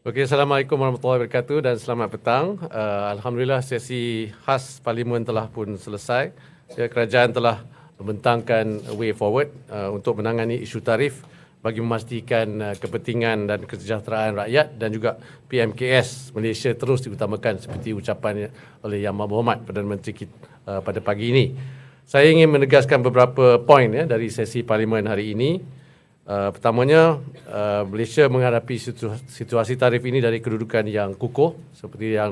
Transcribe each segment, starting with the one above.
Okey, Assalamualaikum warahmatullahi wabarakatuh dan selamat petang. Uh, Alhamdulillah sesi khas Parlimen telah pun selesai. Ya, kerajaan telah membentangkan way forward uh, untuk menangani isu tarif bagi memastikan uh, kepentingan dan kesejahteraan rakyat dan juga PMKS Malaysia terus diutamakan seperti ucapan oleh Yang Berhormat Perdana Menteri kita, uh, pada pagi ini. Saya ingin menegaskan beberapa poin ya dari sesi parlimen hari ini. Uh, pertamanya, uh, Malaysia menghadapi situasi tarif ini dari kedudukan yang kukuh seperti yang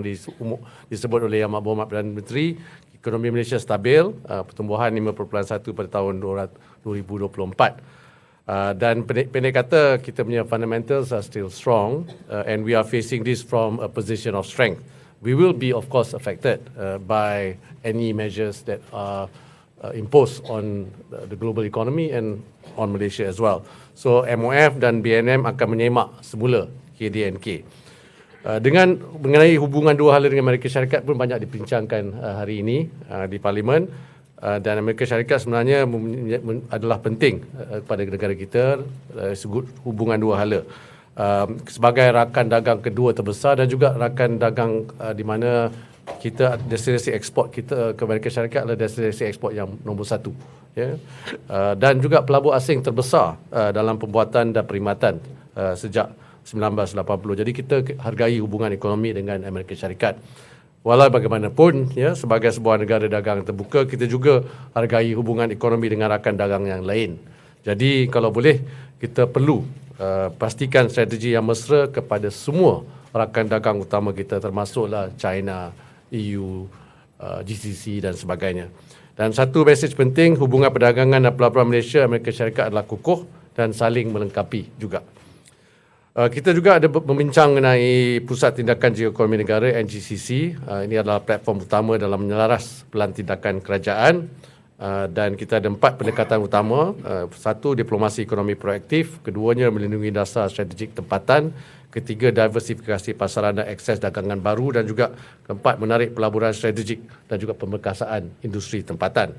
disebut oleh Yang Berhormat Perdana Menteri. Ekonomi Malaysia stabil, uh, pertumbuhan 5.1 pada tahun 2024. Uh, dan pendek, pendek kata, kita punya fundamentals are still strong uh, and we are facing this from a position of strength. We will be, of course, affected uh, by any measures that are uh, imposed on the global economy and on Malaysia as well. So MOF dan BNM akan menyemak semula KDNK. Uh, dengan mengenai hubungan dua hala dengan Amerika Syarikat pun banyak dibincangkan uh, hari ini uh, di Parlimen uh, dan Amerika Syarikat sebenarnya adalah penting uh, kepada negara kita uh, sebut hubungan dua hala. Uh, sebagai rakan dagang kedua terbesar dan juga rakan dagang uh, di mana kita destinasi ekspor kita ke Amerika Syarikat adalah destinasi ekspor yang nombor satu ya. Uh, dan juga pelabur asing terbesar uh, dalam pembuatan dan perkhidmatan uh, sejak 1980 jadi kita hargai hubungan ekonomi dengan Amerika Syarikat. Walau bagaimanapun ya sebagai sebuah negara dagang terbuka kita juga hargai hubungan ekonomi dengan rakan dagang yang lain. Jadi kalau boleh kita perlu uh, pastikan strategi yang mesra kepada semua rakan dagang utama kita termasuklah China EU, uh, GCC dan sebagainya. Dan satu mesej penting, hubungan perdagangan dan pelaburan Malaysia Amerika Syarikat adalah kukuh dan saling melengkapi juga. Uh, kita juga ada membincang mengenai Pusat Tindakan Geoekonomi Negara NGCC. Uh, ini adalah platform utama dalam menyelaras pelan tindakan kerajaan. Uh, dan kita ada empat pendekatan utama. Uh, satu, diplomasi ekonomi proaktif. Keduanya, melindungi dasar strategik tempatan. Ketiga, diversifikasi pasaran dan akses dagangan baru dan juga keempat, menarik pelaburan strategik dan juga pemberkasaan industri tempatan.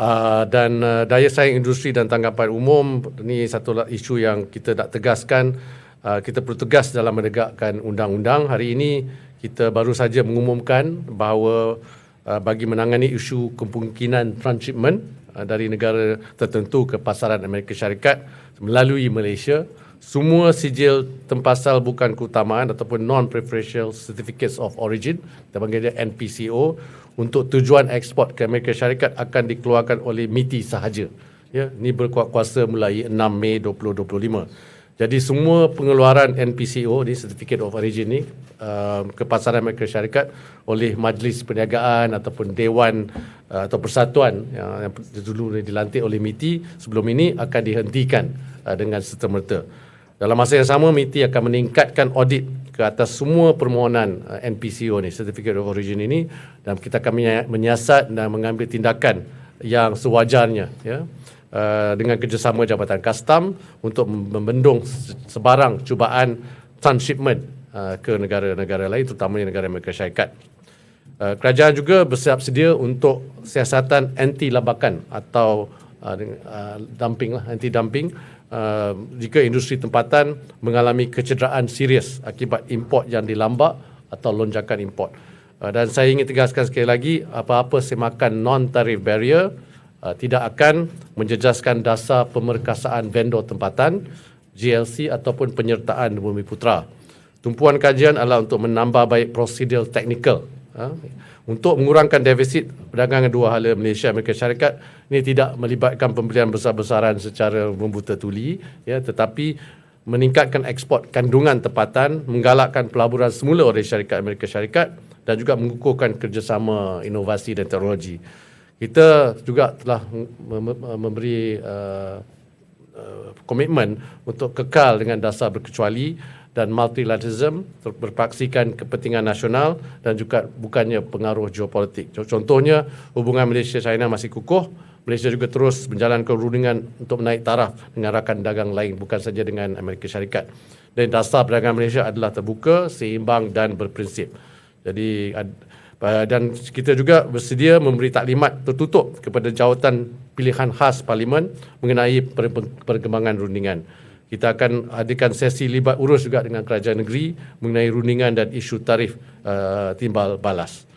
Uh, dan uh, daya saing industri dan tanggapan umum ini satu isu yang kita nak tegaskan uh, kita perlu tegas dalam menegakkan undang-undang hari ini kita baru saja mengumumkan bahawa uh, bagi menangani isu kemungkinan transshipment uh, dari negara tertentu ke pasaran Amerika Syarikat melalui Malaysia semua sijil tempasal bukan keutamaan ataupun non-preferential certificates of origin, kita panggil dia NPCO, untuk tujuan ekspor ke Amerika Syarikat akan dikeluarkan oleh MITI sahaja. Ya, ini berkuat kuasa mulai 6 Mei 2025. Jadi semua pengeluaran NPCO ni certificate of origin ni uh, ke pasaran Amerika Syarikat oleh majlis perniagaan ataupun dewan uh, atau persatuan uh, yang dulu dilantik oleh MITI sebelum ini akan dihentikan uh, dengan serta-merta. Dalam masa yang sama, MITI akan meningkatkan audit ke atas semua permohonan uh, NPCO ni, Certificate of Origin ini dan kita akan menyiasat dan mengambil tindakan yang sewajarnya ya, uh, dengan kerjasama Jabatan Kastam untuk membendung sebarang cubaan transshipment uh, ke negara-negara lain, terutamanya negara Amerika Syarikat. Kerajaan juga bersiap sedia untuk siasatan anti labakan atau dumping lah, anti dumping uh, jika industri tempatan mengalami kecederaan serius akibat import yang dilambak atau lonjakan import. Uh, dan saya ingin tegaskan sekali lagi, apa-apa semakan non-tarif barrier uh, tidak akan menjejaskan dasar pemerkasaan vendor tempatan, GLC ataupun penyertaan Bumi Putra. Tumpuan kajian adalah untuk menambah baik prosedur teknikal. Uh, untuk mengurangkan defisit perdagangan dua hala Malaysia Amerika Syarikat ini tidak melibatkan pembelian besar-besaran secara membuta tuli ya tetapi meningkatkan ekspor kandungan tempatan menggalakkan pelaburan semula oleh syarikat Amerika Syarikat dan juga mengukuhkan kerjasama inovasi dan teknologi kita juga telah memberi uh, uh, komitmen untuk kekal dengan dasar berkecuali dan multilateralism berpaksikan kepentingan nasional dan juga bukannya pengaruh geopolitik. Contohnya, hubungan Malaysia-China masih kukuh. Malaysia juga terus menjalankan rundingan untuk menaik taraf dengan rakan dagang lain, bukan saja dengan Amerika Syarikat. Dan dasar perdagangan Malaysia adalah terbuka, seimbang dan berprinsip. Jadi, dan kita juga bersedia memberi taklimat tertutup kepada jawatan pilihan khas Parlimen mengenai perkembangan rundingan Kita akan adakan sesi libat urus juga dengan kerajaan negeri mengenai rundingan dan isu tarif uh, timbal balas.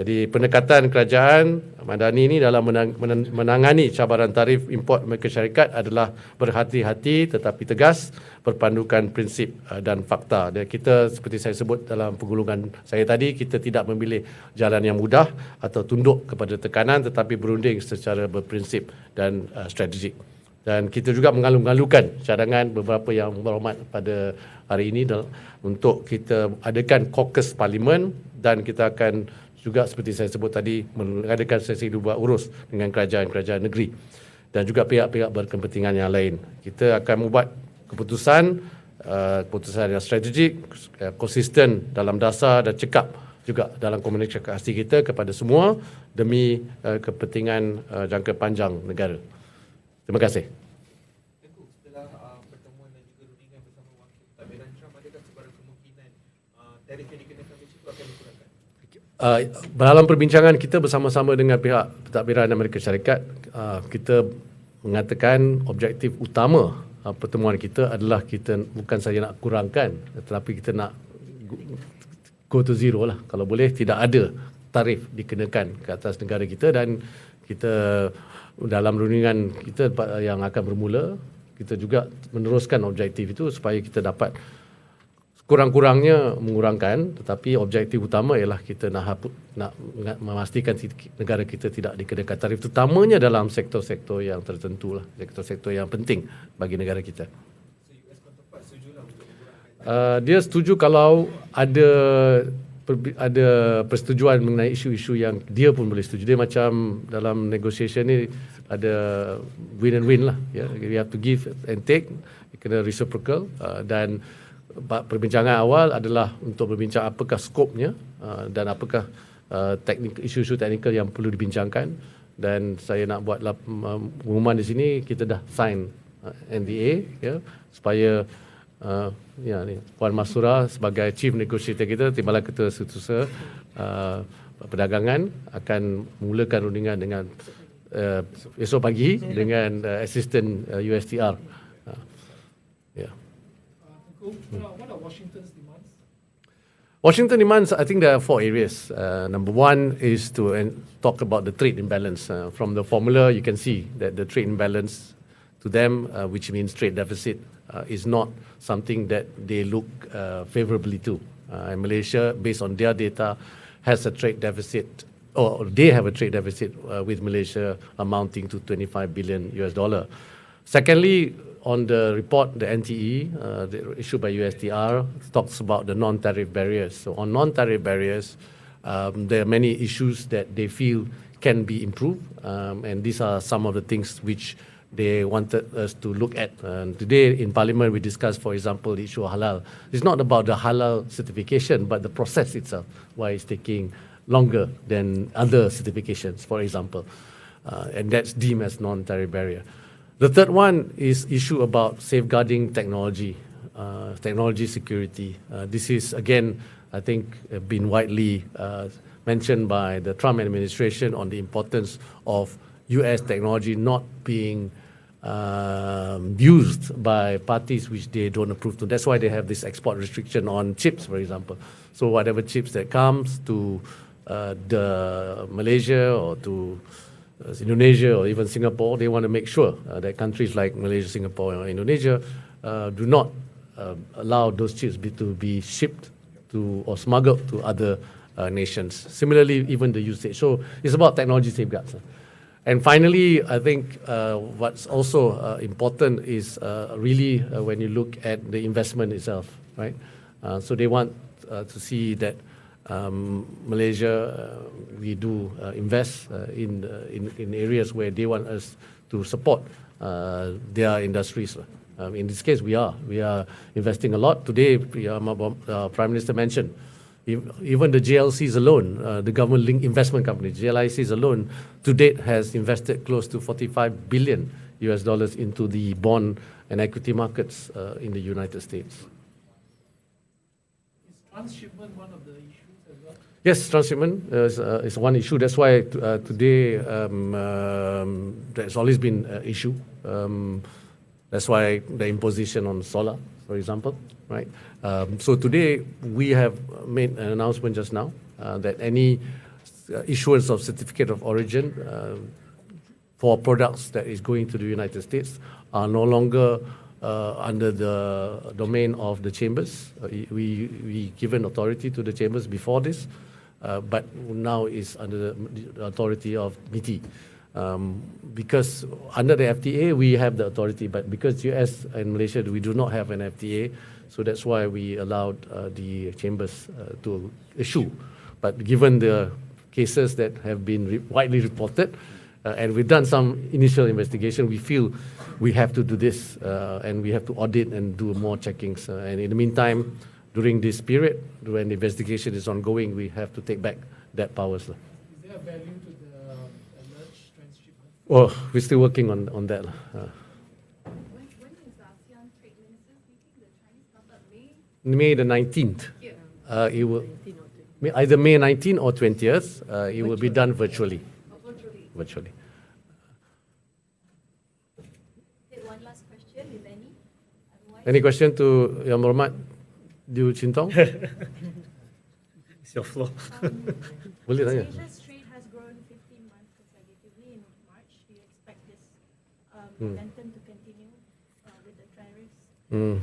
Jadi pendekatan kerajaan Madani ini dalam menang, menangani cabaran tarif import Amerika Syarikat adalah berhati-hati tetapi tegas berpandukan prinsip uh, dan fakta. Dan kita seperti saya sebut dalam penggulungan saya tadi kita tidak memilih jalan yang mudah atau tunduk kepada tekanan tetapi berunding secara berprinsip dan uh, strategik. Dan kita juga mengalu-alukan cadangan beberapa yang berhormat pada hari ini untuk kita adakan caucus parlimen dan kita akan juga seperti saya sebut tadi mengadakan sesi dua urus dengan kerajaan-kerajaan negeri dan juga pihak-pihak berkepentingan yang lain. Kita akan membuat keputusan uh, keputusan yang strategik, uh, konsisten dalam dasar dan cekap juga dalam komunikasi kita kepada semua demi uh, kepentingan uh, jangka panjang negara. Terima kasih. Setelah uh, pertemuan dan juga rundingan bersama wakil Tabiran Trump, adakah sebarang kemungkinan uh, tarif yang dikenakan Malaysia akan dikurangkan? Uh, dalam perbincangan kita bersama-sama dengan pihak pentadbiran Amerika Syarikat, uh, kita mengatakan objektif utama uh, pertemuan kita adalah kita bukan saja nak kurangkan tetapi kita nak go to zero lah. Kalau boleh tidak ada tarif dikenakan ke atas negara kita dan kita dalam rundingan kita yang akan bermula kita juga meneruskan objektif itu supaya kita dapat kurang-kurangnya mengurangkan tetapi objektif utama ialah kita nak hapus, nak memastikan negara kita tidak dikenakan tarif terutamanya dalam sektor-sektor yang tertentu lah sektor-sektor yang penting bagi negara kita. Uh, dia setuju kalau ada ada persetujuan mengenai isu-isu yang dia pun boleh setuju. Dia macam dalam negotiation ni ada win and win lah. Yeah. You have to give and take. Kena reciprocal uh, dan perbincangan awal adalah untuk berbincang apakah skopnya uh, dan apakah uh, teknik isu-isu teknikal yang perlu dibincangkan dan saya nak buat pengumuman di sini kita dah sign uh, NDA ya supaya uh, ya ni Puan Masura sebagai chief negotiator kita Timbalan Ketua Setiausaha uh, perdagangan akan mulakan rundingan dengan uh, esok pagi dengan uh, assistant uh, USTR uh, ya yeah. What are Washington's demands? Washington demands, I think there are four areas. Uh, number one is to uh, talk about the trade imbalance. Uh, from the formula, you can see that the trade imbalance to them, uh, which means trade deficit, uh, is not something that they look uh, favorably to. and Malaysia, based on their data, has a trade deficit, or they have a trade deficit with Malaysia amounting to 25 billion US dollar. Secondly, on the report, the NTE uh, the issued by USTR talks about the non-tariff barriers. So on non-tariff barriers, um, there are many issues that they feel can be improved, um, and these are some of the things which they wanted us to look at. And today in Parliament, we discussed, for example, the issue of halal. It's not about the halal certification, but the process itself, why it's taking longer than other certifications, for example. Uh, and that's deemed as non-tariff barrier. The third one is issue about safeguarding technology, uh, technology security. Uh, this is again, I think, uh, been widely uh, mentioned by the Trump administration on the importance of U.S. technology not being um, used by parties which they don't approve to. That's why they have this export restriction on chips, for example. So whatever chips that comes to uh, the Malaysia or to uh, Indonesia or even Singapore, they want to make sure uh, that countries like Malaysia, Singapore, or Indonesia uh, do not uh, allow those chips be, to be shipped to or smuggled to other uh, nations. Similarly, even the usage. So it's about technology safeguards. And finally, I think uh, what's also important is really when you look at the investment itself, right? so they want to see that um, Malaysia, uh, we do uh, invest uh, in, areas where they want us to support their industries. Um, in this case, we are. We are investing a lot. Today, uh, Prime Minister mentioned, even the JLCs alone, the government linked investment company, JLICs alone, to date has invested close to 45 billion US dollars into the bond and equity markets in the United States. Transshipment one of the issues as well? Yes, transshipment is, uh, is one issue. That's why uh, today um, um, there's always been an issue. Um, That's why the imposition on solar, for example, right? Um, so today we have made an announcement just now uh, that any uh, issuance of certificate of origin uh, for products that is going to the United States are no longer uh, under the domain of the chambers. Uh, we we given authority to the chambers before this, uh, but now is under the authority of MITI. Um, because under the FTA we have the authority, but because US and Malaysia we do not have an FTA, so that's why we allowed uh, the chambers uh, to issue. But given the cases that have been re- widely reported, and we've done some initial investigation, we feel we have to do this uh, and we have to audit and do more checkings. Uh, and in the meantime, during this period, when the investigation is ongoing, we have to take back that powers. Is there a value to the alleged transshipment? Oh, we're still working on, on that. Uh, When, when is ASEAN trade ministers meeting? The Chinese started May? May the 19th, Yeah. uh, it will, May- either May 19th or 20th, uh, it will be done virtually. Or virtually? virtually. Okay, one last question, if any. Otherwise, Any question to Yang Berhormat Diu Chintong? It's your floor. Boleh tanya. Asia's trade has grown 15 months consecutively in March. Do you expect this um, Hmm. momentum to continue uh, with the tariffs Mm.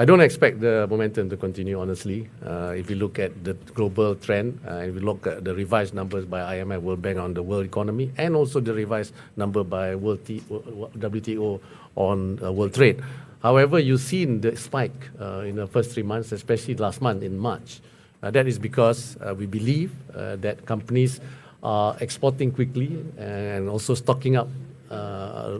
I don't expect the momentum to continue, honestly. Uh, if you look at the global trend, uh, if you look at the revised numbers by IMF, World Bank on the world economy, and also the revised number by WTO on uh, world trade. However, you've seen the spike in the first three months, especially last month in March. That is because we believe that companies are exporting quickly and also stocking up uh,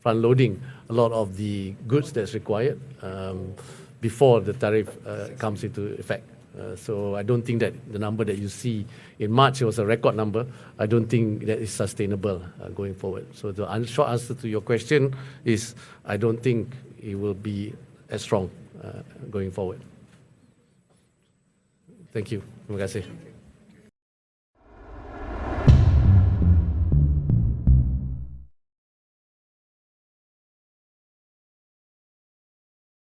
front loading a lot of the goods that's required um, before the tariff uh, comes into effect. Uh, so I don't think that the number that you see in March it was a record number. I don't think that is sustainable uh, going forward. So the short answer to your question is I don't think it will be as strong uh, going forward. Thank you. Terima kasih.